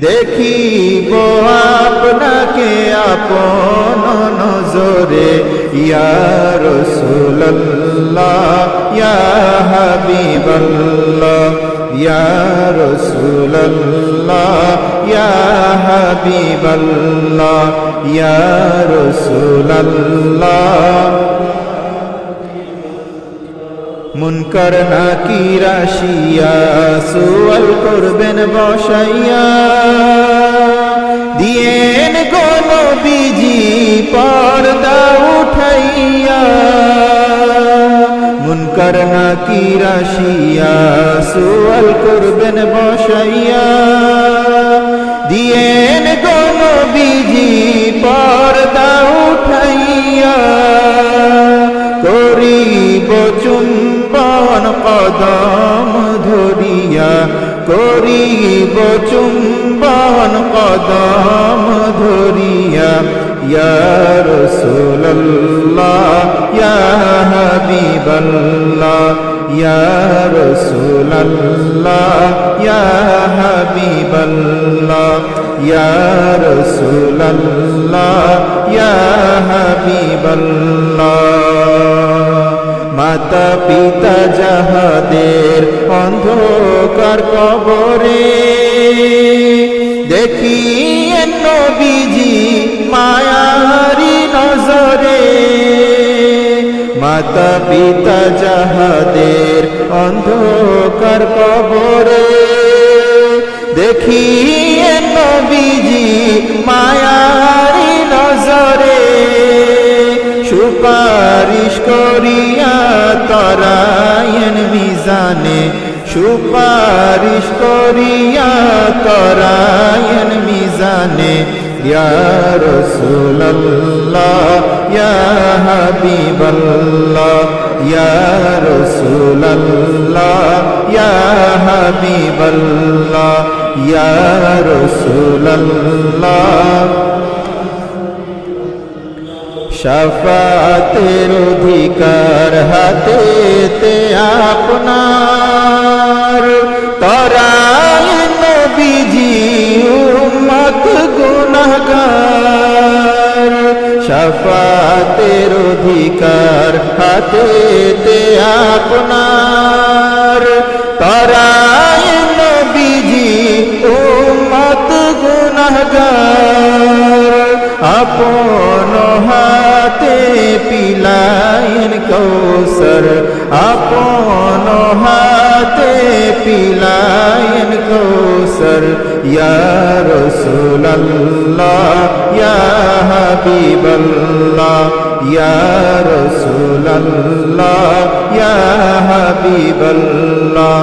দেখিব আপনাকে আপন নজরে ইয়া রসুল্লাহ ইয়া হাবিবাল্লাহ ইয়া রসুল্লাহ ইয়া হাবিবাল্লাহ ইয়া মুনকার নাকি রাশিয়া, সুয়াল করবেন বসাইয়া। দিয়েন কোন বিজি পর্দা উঠাইয়া। মুনকার নাকি রাশিয়া, সুয়াল করবেন বসাইয়া। দিয়েন কোন বিজি চুম্বন কদম ধরিয়া করিব চুম্বন কদম ধরিয়া, ইয়া রসুল্লাহ ইয়া হাবিবাল্লাহ, ইয়া রসুল্লাহ ইয়া হাবিবাল্লাহ মাতা পিতা যাহাদের অন্ধকার কবরে। দেখি নবীজি মায়ারি নজরে। মাতা পিতা যাহাদের অন্ধকার কবরে। দেখি নবীজি মায়ারি নজরে। সুপারিশ করিয়া সুপারিশ করিয়া তরায়ন মিজানে রসুল্লাহ হাবিবাল্লাহ রসুল্লাহ হাবিবাল্লাহ রসুল্লাহ শফাতের অধিকার হাতেতে আপনার নবীজি উম্মত গুনাহগার শফাতের অধিকার হাতেতে আপনার তরাই নবীজি উম্মত গুনাহগার আপন হাতে পিলায়ন কৌসর আপন হাতে ইয়া রসুল্লাহ হাবিবাল্লাহ রসুল্লাহ হাবিবাল্লাহ